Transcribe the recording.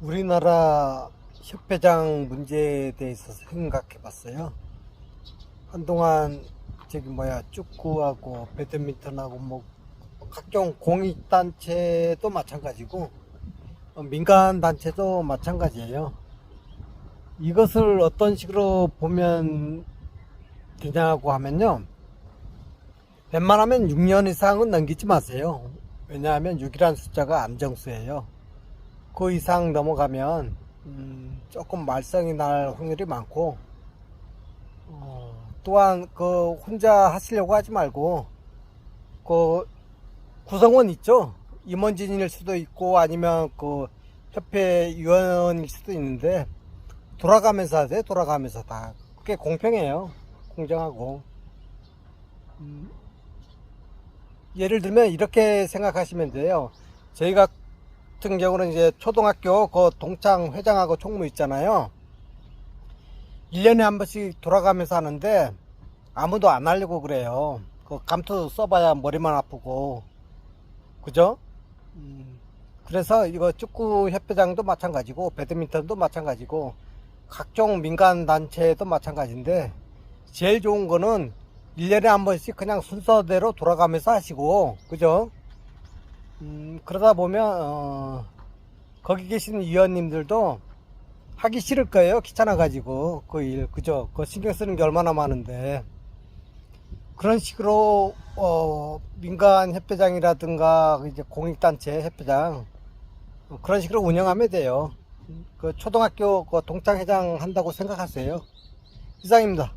우리나라 협회장 문제에 대해서 생각해 봤어요. 한동안 저기 뭐야 축구하고 배드민턴하고 뭐 각종 공익단체도 마찬가지고 어, 민간 단체도 마찬가지예요. 이것을 어떤 식으로 보면 되냐고 하면요. 웬만하면 6년 이상은 넘기지 마세요. 왜냐하면 6이라는 숫자가 암정수예요. 그 이상 넘어가면 음, 조금 말썽이 날 확률이 많고 어, 또한 그 혼자 하시려고 하지 말고 그 구성원 있죠? 임원진일 수도 있고 아니면 그 협회 위원일 수도 있는데 돌아가면서 하세요. 돌아가면서. 다 그게 공평해요. 공정하고. 음, 예를 들면 이렇게 생각하시면 돼요. 저희 같은 경우는 이제 초등학교 그 동창 회장하고 총무 있잖아요 1년에 한 번씩 돌아가면서 하는데 아무도 안 하려고 그래요. 그 감투 써봐야 머리만 아프고. 그죠? 음, 그래서 이거 축구 협회장도 마찬가지고, 배드민턴도 마찬가지고, 각종 민간 단체도 마찬가지인데, 제일 좋은 거는 1년에 한 번씩 그냥 순서대로 돌아가면서 하시고, 그죠? 음, 그러다 보면, 어, 거기 계신 위원님들도 하기 싫을 거예요. 귀찮아 가지고 그 일, 그죠? 그 신경 쓰는 게 얼마나 많은데 그런 식으로 어, 민간 협회장이라든가 이제 공익단체 협회장 어, 그런 식으로 운영하면 돼요. 그 초등학교 그 동창회장 한다고 생각하세요. 이상입니다.